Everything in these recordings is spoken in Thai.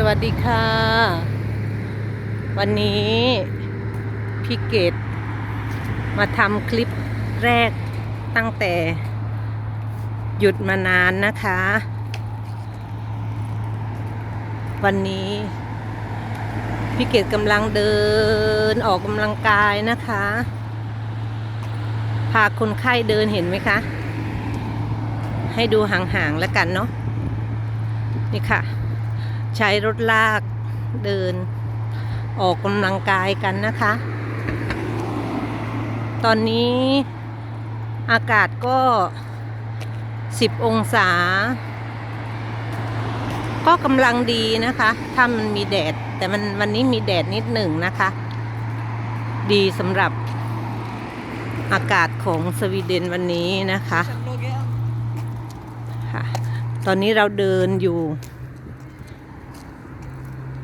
สวัสดีค่ะ วันนี้พี่เกดมาทำคลิปแรกตั้งแต่หยุดมานานนะคะ วันนี้พี่เกดกำลังเดินออกกำลังกายนะคะ พาคนไข้เดินเห็นไหมคะ ให้ดูห่างๆแล้วกันเนาะนี่ค่ะ ใช้รถลากเดิน ออกกำลังกายกันนะคะ ตอนนี้อากาศก็ 10 องศา ก็กำลังดีนะคะ ถ้ามันมีแดด แต่มันวันนี้มีแดดนิดหนึ่งนะคะ ดีสำหรับอากาศของสวีเดนวันนี้นะคะ ค่ะ ตอนนี้เราเดินอยู่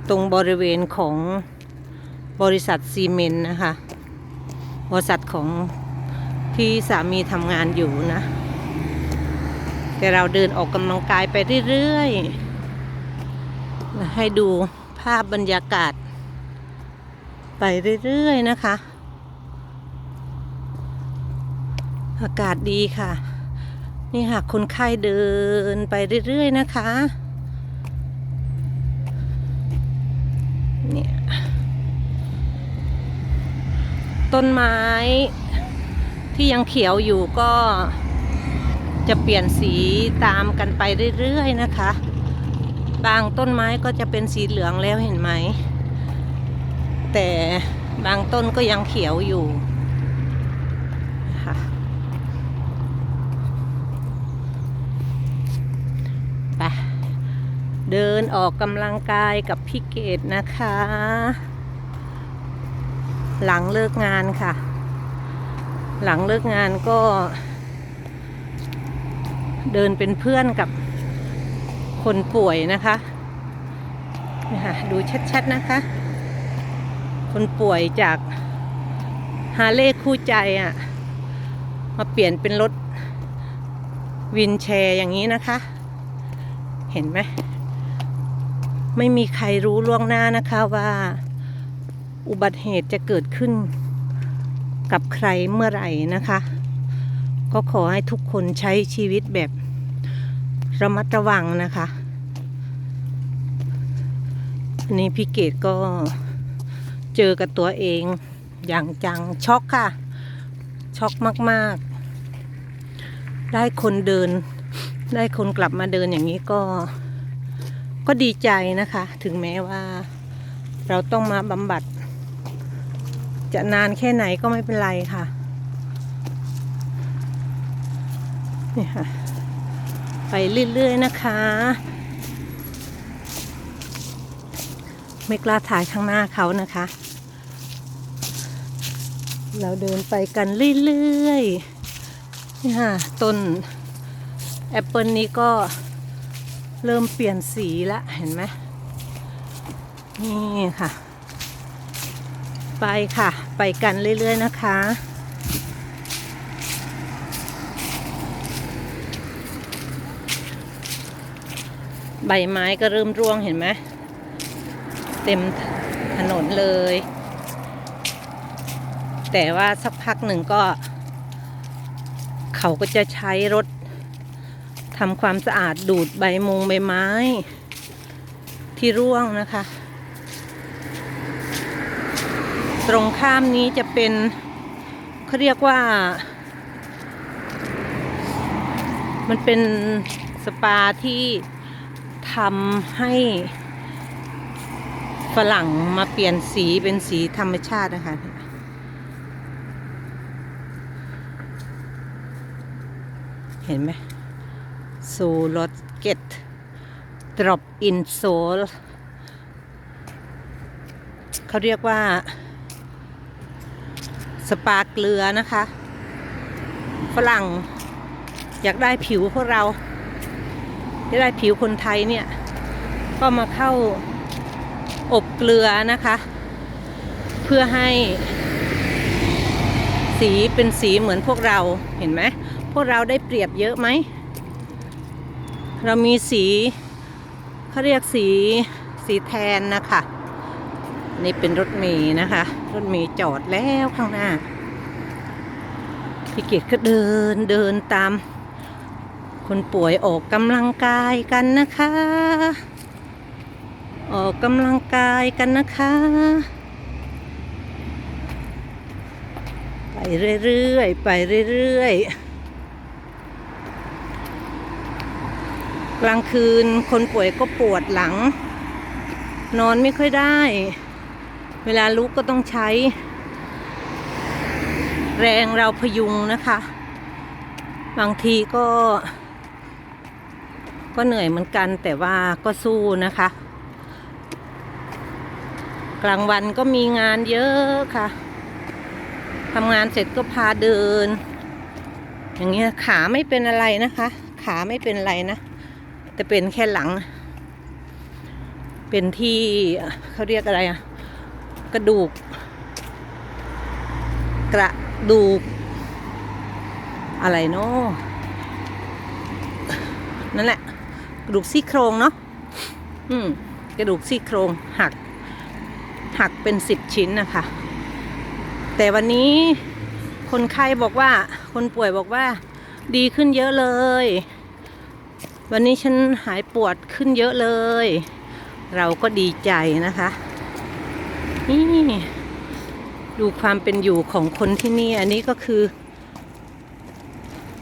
ตรงบริเวณของบริษัทซีเมนต์นะคะ บริษัทของที่สามีทำงานอยู่นะ แต่เราเดินออกกำลังกายไปเรื่อยๆ ให้ดูภาพบรรยากาศ ไปเรื่อยๆ นะคะ อากาศดีค่ะ นี่ค่ะคนไข้เดินไปเรื่อยๆ นะคะ เนี่ย ต้นไม้ที่ยังเขียวอยู่ก็จะเปลี่ยนสีตามกันไปเรื่อยๆนะคะ บางต้นไม้ก็จะเป็นสีเหลืองแล้วเห็นไหม แต่บางต้นก็ยังเขียวอยู่ค่ะไปเดินออกกำลังกายกับพี่เกดนะคะ หลังเลิกงานค่ะ หลังเลิกงานก็ เดินเป็นเพื่อนกับคนป่วยนะคะนี่ค่ะดูชัดๆนะคะ คนป่วยจากฮาเล่คู่ใจอะ่ะ มาเปลี่ยนเป็นรถวินแชร์อย่างนี้นะคะ เห็นไหม ไม่มีใครรู้ล่วงหน้านะคะว่า อุบัติเหตุจะเกิดขึ้นกับใครเมื่อไหร่นะคะ ก็ขอให้ทุกคนใช้ชีวิตแบบระมัดระวังนะคะอันนี้พี่เกดก็เจอกับตัวเองอย่างจังช็อกค่ะ ช็อกมากๆ ได้คนเดิน ได้คนกลับมาเดินอย่างนี้ก็ ก็ดีใจนะคะ ถึงแม้ว่าเราต้องมาบำบัด จะนานแค่ไหนก็ไม่เป็นไรค่ะ นี่ค่ะ ไปเรื่อยๆนะคะ ไม่กล้าถ่ายข้างหน้าเขานะคะ เราเดินไปกันเรื่อยๆ นี่ค่ะ ต้นแอปเปิลนี้ก็เริ่มเปลี่ยนสีแล้วเห็นไหมนี่ค่ะ ไปค่ะ ไปกันเรื่อยๆนะคะใบไม้ก็เริ่มร่วงเห็นไหมเต็มถนนเลย แต่ว่าสักพักหนึ่งก็ เขาก็จะใช้รถทำความสะอาดดูดใบมงใบไม้ ที่ร่วงนะคะ ตรงข้ามนี้จะเป็นเขาเรียกว่า มันเป็นสปาที่ทำให้ฝรั่งมาเปลี่ยนสีเป็นสีธรรมชาตินะคะเห็นไหมโซลดเก็ต drop in soul เขาเรียกว่า ปาเกลือนะคะ ฝรั่ง อยากได้ผิวพวกเราอยากได้ผิวคนไทยเนี่ย ก็มาเข้าอบเกลือนะคะ เพื่อให้ สีเป็นสีเหมือนพวกเราเห็นไหมพวกเราได้เปรียบเยอะไหม เรามีสีเขาเรียกสีสีแทนนะคะ นี่เป็นรถเมย์นะคะ รถเมย์จอดแล้วข้างหน้าพี่เกียรติก็เดินเดินตาม คนป่วยออกกำลังกายกันนะคะ ออกกำลังกายกันนะคะ ไปเรื่อยๆไปเรื่อยๆ กลางคืนคนป่วยก็ปวดหลัง นอนไม่ค่อยได้ เวลาลุกก็ต้องใช้ แรงเราพยุงนะคะ บางทีก็ ก็เหนื่อยเหมือนกันแต่ว่าก็สู้นะคะ กลางวันก็มีงานเยอะค่ะทำงานเสร็จก็พาเดิน อย่างเงี้ยขาไม่เป็นอะไรนะคะ ขาไม่เป็นอะไรนะ แต่เป็นแค่หลัง เป็นที่เขาเรียกอะไรอะ กระดูก กระดูก อะไรเนาะนั่นแหละ กระดูกซี่โครงเนาะอืมกระดูกซี่โครงหัก หักเป็นสิบชิ้นนะคะ แต่วันนี้คนไข้บอกว่า คนป่วยบอกว่า ดีขึ้นเยอะเลย วันนี้ฉันหายปวดขึ้นเยอะเลย เราก็ดีใจนะคะ นี่ดูความเป็นอยู่ของคนที่นี่ อันนี้ก็คือ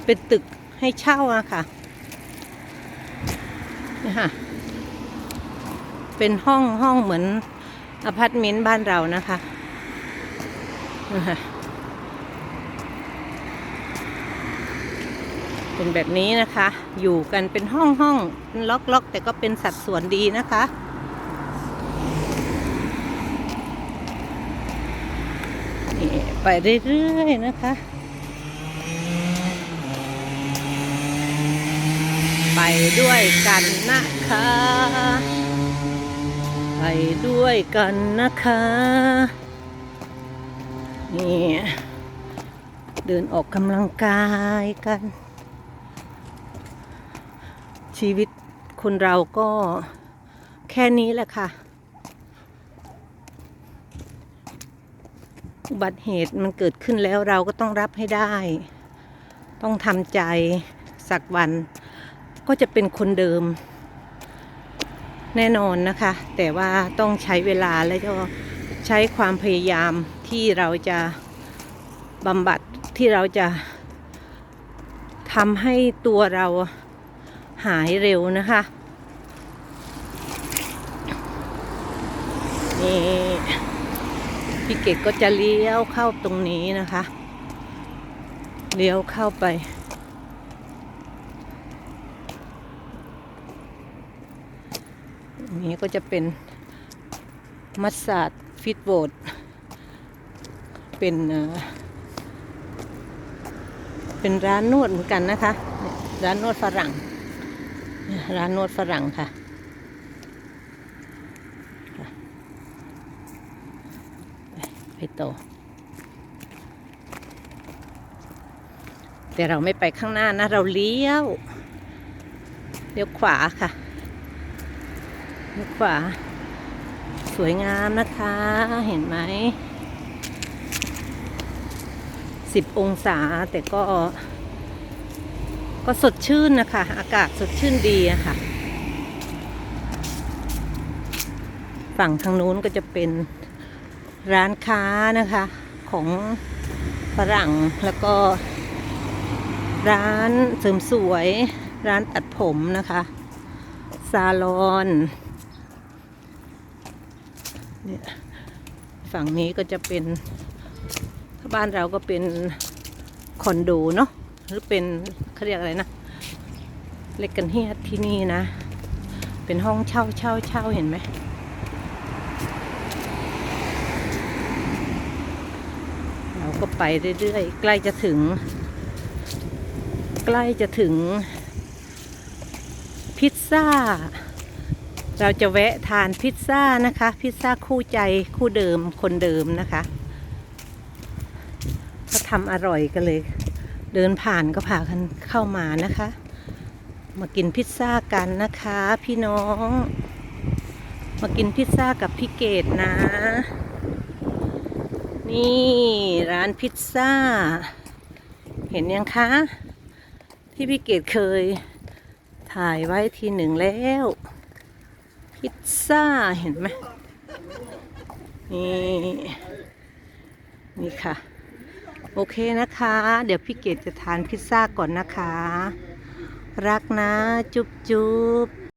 เป็นตึกให้เช่าอะค่ะนี่ค่ะ เป็นห้องห้องเหมือนอพาร์ตเมนต์บ้านเรานะคะนี่ค่ะเป็นแบบนี้นะคะ อยู่กันเป็นห้องห้องล็อกล็อกแต่ก็เป็นสัดส่วนดีนะคะ นี่ ไปเรื่อยๆนะคะ ไปด้วยกันนะคะ ไปด้วยกันนะคะนี่เดินออกกำลังกายกัน ชีวิตคนเราก็แค่นี้แหละค่ะ อุบัติเหตุมันเกิดขึ้นแล้วเราก็ต้องรับให้ได้ ต้องทำใจสักวัน ก็จะเป็นคนเดิม แน่นอนนะคะ แต่ว่าต้องใช้เวลาและก็ใช้ความพยายามที่เราจะบำบัดที่เราจะทำให้ตัวเราหายเร็วนะคะนี่ พี่เกดก็จะเลี้ยวเข้าตรงนี้นะคะ เลี้ยวเข้าไป นี้ก็จะเป็นมัสซาดฟิตโบดเป็นเป็นร้านนวดเหมือนกันนะคะ ร้านนวดฝรั่ง ร้านนวดฝรั่งค่ะ ไป ต่อ แต่เราไม่ไปข้างหน้านะ เราเลี้ยว เลี้ยวขวาค่ะ เลี้ยวขวา สวยงามนะคะ เห็นไหมสิบองศาแต่ก็ ก็สดชื่นนะคะ อากาศสดชื่นดีอะค่ะ ฝั่งทางนู้นก็จะเป็น ร้านค้านะคะของฝรั่งแล้วก็ ร้านเสริมสวย ร้านตัดผมนะคะ ซาลอนเนี่ยฝั่งนี้ก็จะเป็นถ้าบ้านเราก็เป็นคอนโดเนาะหรือเป็นเขาเรียกอะไรนะเล็กกันเฮียที่นี่นะ เป็นห้องเช่าเช่าเช่าเห็นไหม เรา ก็ไปเรื่อยๆ ใกล้จะถึง ใกล้จะถึง พิซซ่า เราจะแวะทานพิซซ่านะคะ พิซซ่าคู่ใจคู่เดิมคนเดิมนะคะก็ทำอร่อยกันเลย เดินผ่านก็พากันเข้ามานะคะ มากินพิซซ่ากันนะคะ พี่น้อง มากินพิซซ่ากับพี่เกดนะ นี่ร้านพิซซ่า เห็นยังคะ ที่พี่เกดเคยถ่ายไว้ทีหนึ่งแล้ว พิซซ่าเห็นไหมนี่นี่ค่ะ โอเคนะคะ เดี๋ยวพี่เกดจะทานพิซซ่าก่อนนะคะ รักนะ จุ๊บจุ๊บ